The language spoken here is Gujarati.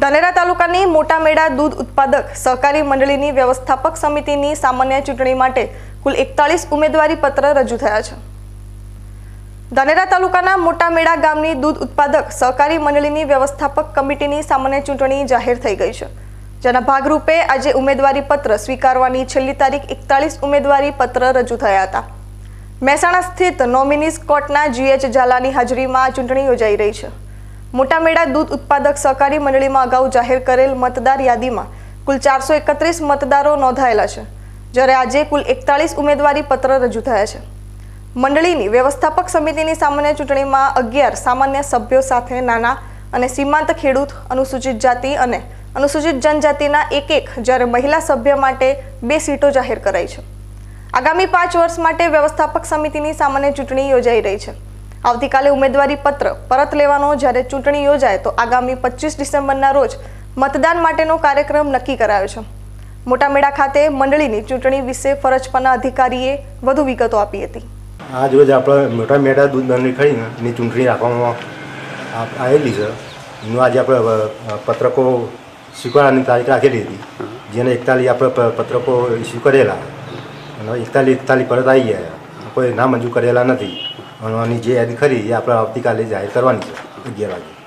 ધાનેરા તાલુકાની મોટા મેળા દૂધ ઉત્પાદક સહકારી મંડળીની વ્યવસ્થાપક સમિતિની સામાન્ય ચૂંટણી માટે કુલ એકતાલીસ ઉમેદવારી પત્ર રજૂ થયા છે. ધાનેરા તાલુકાના મોટા મેળા ગામની દૂધ ઉત્પાદક સહકારી મંડળીની વ્યવસ્થાપક કમિટીની સામાન્ય ચૂંટણી જાહેર થઈ ગઈ છે. જેના ભાગરૂપે આજે ઉમેદવારી પત્ર સ્વીકારવાની છેલ્લી તારીખ એકતાલીસ ઉમેદવારી પત્ર રજૂ થયા હતા. મહેસાણા સ્થિત નોમિનીસ કોર્ટના જીએચ ઝાલાની હાજરીમાં ચૂંટણી યોજાઈ રહી છે. મોટા મેળા દૂધ ઉત્પાદક સહકારી મંડળીમાં અગાઉ જાહેર કરેલ મતદાર યાદીમાં કુલ ચારસો એકત્રીસ મતદારો નોંધાયેલા છે, જ્યારે આજે કુલ એકતાલીસ ઉમેદવારી પત્ર રજૂ થયા છે. મંડળીની વ્યવસ્થાપક સમિતિની સામાન્ય ચૂંટણીમાં અગિયાર સામાન્ય સભ્યો સાથે નાના અને સીમાંત ખેડૂત, અનુસૂચિત જાતિ અને અનુસૂચિત જનજાતિના એક એક જ્યારે મહિલા સભ્ય માટે બે સીટો જાહેર કરાઈ છે. આગામી પાંચ વર્ષ માટે વ્યવસ્થાપક સમિતિની સામાન્ય ચૂંટણી યોજાઈ રહી છે. આવતીકાલે ઉમેદવારી પત્ર પરત લેવાનો જ્યારે ચૂંટણી યોજાય તો આગામી પચીસ ડિસેમ્બરના રોજ મતદાન માટેનો કાર્યક્રમ નક્કી કરાયો છે. મોટા મેળા ખાતે મંડળીની ચૂંટણી વિશે ફરજ પરના અધિકારીએ વધુ વિગતો આપી હતી. આજ રોજ આપણે મોટા મેળા દૂધ એની ચૂંટણી રાખવામાં આવેલી છે. એનું આજે આપણે પત્રકો સ્વીકારવાની તારીખ રાખેલી હતી. જેને એકતાલીસ આપણે પત્રકો ઇસ્યુ કરેલા. અને એકતાલીસ એકતાલીસ પરત આવી ગયા. કોઈ ના મંજૂર કરેલા નથી. આની જે યાદી ખરી એ આપણે આવતીકાલે જાહેર કરવાની છે અગિયાર વાગે.